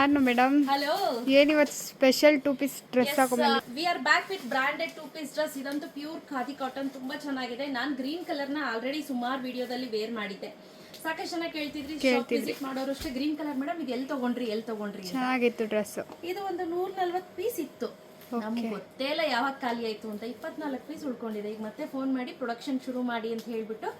ಹಾನು madam. Hello ಏನಿವತ್ತು special two piece dress we are back with branded two piece dress ಇದಂತೂ pure khadi cotton ತುಂಬಾ ಚೆನ್ನಾಗಿದೆ. ನಾನು green ಕಲರ್ನ ಆಲ್ರೆಡಿ ಸುಮಾರು ವಿಡಿಯೋದಲ್ಲಿ ವೇರ್ ಮಾಡಿದ್ದೆ. ಸಾಕಷ್ಟು ಜನ ಕೇಳ್ತಿದ್ರಿ ವಿಸಿಟ್ ಮಾಡೋರು ಅಷ್ಟೇ ಗ್ರೀನ್ ಕಲರ್ ಮೇಡಮ್ ಇದು ಎಲ್ಲಿ ತಗೊಂಡ್ರಿ ಎಲ್ಲಿ ತಗೊಂಡ್ರಿ. ಚೆನ್ನಾಗಿತ್ತು ಡ್ರೆಸ್ ಇದು ಒಂದು ನೂರ ನಲ್ವತ್ತು ಪೀಸ್ ಇತ್ತು. ನಮ್ಗೆ ಗೊತ್ತೇ ಇಲ್ಲ ಯಾವಾಗ ಖಾಲಿ ಆಯ್ತು ಅಂತ. ಇಪ್ಪತ್ನಾಲ್ಕು ಪೀಸ್ ಉಳ್ಕೊಂಡಿದೆ. ಈಗ ಮತ್ತೆ ಫೋನ್ ಮಾಡಿ ಪ್ರೊಡಕ್ಷನ್ ಶುರು ಮಾಡಿ ಅಂತ ಹೇಳ್ಬಿಟ್ಟು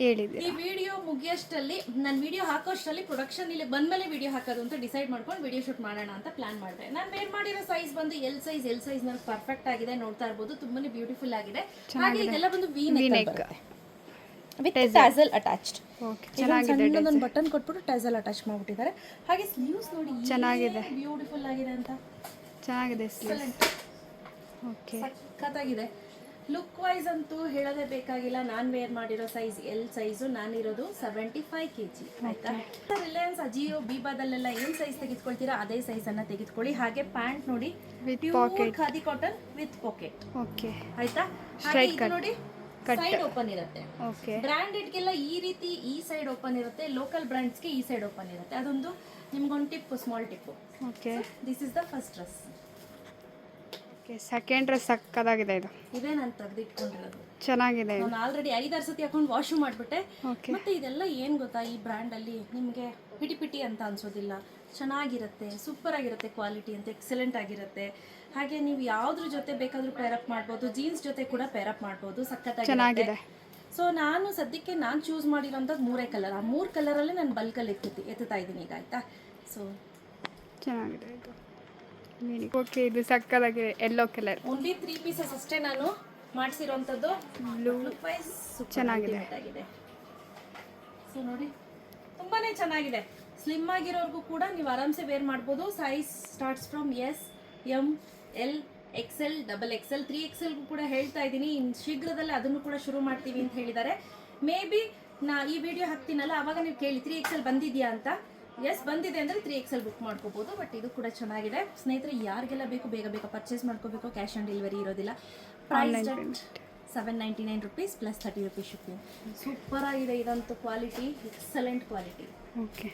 ಹೇಳಿದೆ ಈ ವಿಡಿಯೋ ಮುಗಿಯೋಷ್ಟರಲ್ಲಿ ನಾನು ವಿಡಿಯೋ ಹಾಕೋಷ್ಟರಲ್ಲಿ ಪ್ರೊಡಕ್ಷನ್ ಇಲ್ಲಿ ಬಂದ್ಮೇಲೆ ವಿಡಿಯೋ ಹಾಕೋದು ಅಂತ ಡಿಸೈಡ್ ಮಾಡ್ಕೊಂಡು ವಿಡಿಯೋ ಶೂಟ್ ಮಾಡೋಣ ಅಂತ ಪ್ಲಾನ್ ಮಾಡಿದೆ. ನಾನು ವೇರ್ ಮಾಡಿರೋ ಸೈಜ್ ಬಂದು ಎಲ್ ಸೈಜ್ ಎಲ್ ಸೈಜ್ ನನಗೆ ಪರ್ಫೆಕ್ಟ್ ಆಗಿದೆ ನೋಡ್ತಾ ಇರ್ಬೋದು ತುಂಬಾನೇ ಬ್ಯೂಟಿಫುಲ್ ಆಗಿದೆ. ಹಾಗೆ ಇದೆಲ್ಲ ಬಂದು V neck with tassel attached okay ಚೆನ್ನಾಗಿದೆ ಸಣ್ಣದೊಂದು ಬಟನ್ ಕೊಟ್ಬಿಟ್ಟು ಟ್ಯಾಸಲ್ ಅಟ್ಯಾಚ್ ಮಾಡ್ಬಿಟ್ಟಿದ್ದಾರೆ. ಹಾಗೆ ಸ್ಲೀವ್ಸ್ ನೋಡಿ ಚೆನ್ನಾಗಿದೆ. ಬ್ಯೂಟಿಫುಲ್ ಆಗಿದೆ ಅಂತ. ಚೆನ್ನಾಗಿದೆ ಸ್ಲೀವ್ಸ್ ಓಕೆ ಸಖತ್ತಾಗಿದೆ. ಲುಕ್ ವೈಸ್ ಅಂತೂ ಹೇಳೋದೇ ಬೇಕಾಗಿಲ್ಲ. ನಾನು ವೇರ್ ಮಾಡಿರೋ ಸೈಜ್ ಎಲ್ ಸೈಜು ನಾನಿರೋದು ಸೆವೆಂಟಿ ಫೈವ್ ಕೆ ಜಿ ಆಯ್ತಾ ರಿಲಯನ್ಸ್ ಅಜಿಯೋ ಬೀಬಾದಲ್ಲೆಲ್ಲ ಏನು ಸೈಜ್ ತೆಗೆದುಕೊಳ್ತೀರಾ ಅದೇ ಸೈಜ್ ಅನ್ನ ತೆಗೆದುಕೊಳ್ಳಿ. ಹಾಗೆ ಪ್ಯಾಂಟ್ ನೋಡಿ khadi cotton with pocket okay ಆಯ್ತಾ? ನೋಡಿ ಸೈಡ್ ಓಪನ್ ಇರುತ್ತೆ. ಓಕೆ ಬ್ರ್ಯಾಂಡೆಡ್ಗೆಲ್ಲ ಈ ರೀತಿ ಈ ಸೈಡ್ ಓಪನ್ ಇರುತ್ತೆ ಲೋಕಲ್ ಬ್ರ್ಯಾಂಡ್ಸ್ಗೆ ಈ ಸೈಡ್ ಓಪನ್ ಇರುತ್ತೆ. ಅದೊಂದು ನಿಮ್ಗೊಂದು tip small tip okay this is the first dress okay second dress ಸಕ್ಕದಾಗಿದೆ ಇದು. ಇದೇ ನಾನು ತೆಗೆದಿಟ್ಕೊಂಡಿರೋದು. ಚೆನ್ನಾಗಿದೆ ಇದು. ನಾನು ಆಲ್ರೆಡಿ ಐದಾರು ಸತಿ ಹಾಕೊಂಡು ವಾಶು ಮಾಡಿಬಿಟ್ಟೆ. ಓಕೆ. ಮತ್ತೆ ಇದೆಲ್ಲ ಏನು ಗೊತ್ತಾ ಈ ಬ್ರ್ಯಾಂಡಲ್ಲಿ ನಿಮಗೆ ಪಿಟಿ ಪಿಟಿ ಅಂತ ಅನ್ಸೋದಿಲ್ಲ. ಚೆನ್ನಾಗಿರುತ್ತೆ ಸೂಪರ್ ಆಗಿರುತ್ತೆ ಕ್ವಾಲಿಟಿ ಅಂತ ಎಕ್ಸಲೆಂಟ್ ಆಗಿರುತ್ತೆ. ಹಾಗೆ ನೀವು ಯಾವ್ದ್ರ ಜೊತೆ ಬೇಕಾದ್ರೂ ಪೇರಪ್ ಮಾಡ್ಬೋದು ಜೀನ್ಸ್ ಜೊತೆ ಕೂಡ ಪೇರಪ್ ಮಾಡ್ಬೋದು ಸಖತ್ತಾಗಿರುತ್ತೆ. ಚೆನ್ನಾಗಿದೆ. ಸೊ ನಾನು ಸದ್ಯಕ್ಕೆ ನಾನು ಚೂಸ್ ಮಾಡಿರೋಂಥದ್ದು ಮೂರೇ ಕಲರ್ ಆ ಮೂರು ಕಲರಲ್ಲೇ ನಾನು ಬಲ್ಕಲ್ಲಿ ಎತ್ತಿ ಎತ್ತುತ್ತಾ ಇದ್ದೀನಿ ಈಗ ಆಯಿತಾ? ಸೊ ಚೆನ್ನಾಗಿದೆ ಇದು. ಓಕೆ ಇದು ಸಕ್ಕದಾಗಿದೆ. Yellow colour only three pieces ಅಷ್ಟೇ ನಾನು ಮಾಡಿಸಿರೋಂಥದ್ದು. ಬ್ಲೂ ಚೆನ್ನಾಗಿದೆ. ಸೊ ನೋಡಿ. ತುಂಬಾನೇ ಚೆನ್ನಾಗಿದೆ. ಸ್ಲಿಮ್ ಆಗಿರೋರ್ಗೂ ಕೂಡ ನೀವು ಆರಾಮ್ಸೆ ವೇರ್ ಮಾಡ್ಬೋದು. Size starts from S M L XL double XL three ಎಕ್ಸೆಲ್ಗೂ ಕೂಡ ಹೇಳ್ತಾ ಇದ್ದೀನಿ. ಇನ್ನು ಶೀಘ್ರದಲ್ಲೇ ಅದನ್ನು ಕೂಡ ಶುರು ಮಾಡ್ತೀವಿ ಅಂತ ಹೇಳಿದ್ದಾರೆ. ಮೇ ಬಿ ನಾ ಈ ವಿಡಿಯೋ ಹಾಕ್ತೀನಲ್ಲ ಅವಾಗ ನೀವು ಕೇಳಿ ತ್ರೀ ಎಕ್ಸೆಲ್ ಬಂದಿದೆಯಾ ಅಂತ? ಎಸ್ ಬಂದಿದೆ ಅಂದ್ರೆ ತ್ರೀ ಎಕ್ಸೆಲ್ ಬುಕ್ ಮಾಡ್ಕೋಬೋದು ಬಟ್ ಇದು ಕೂಡ ಚೆನ್ನಾಗಿದೆ. ಸ್ನೇಹಿತರೆ ಯಾರಿಗೆಲ್ಲ ಬೇಕು ಬೇಗ ಬೇಗ ಪರ್ಚೇಸ್ ಮಾಡ್ಕೋಬೇಕು ಕ್ಯಾಶ್ ಆನ್ ಡೆಲಿವರಿ ಇರೋದಿಲ್ಲ. Price seven ninety nine rupees plus thirty rupees shipping super ಆಗಿದೆ ಇದಂತೂ ಕ್ವಾಲಿಟಿ ಎಕ್ಸಲೆಂಟ್ ಕ್ವಾಲಿಟಿ ಓಕೆ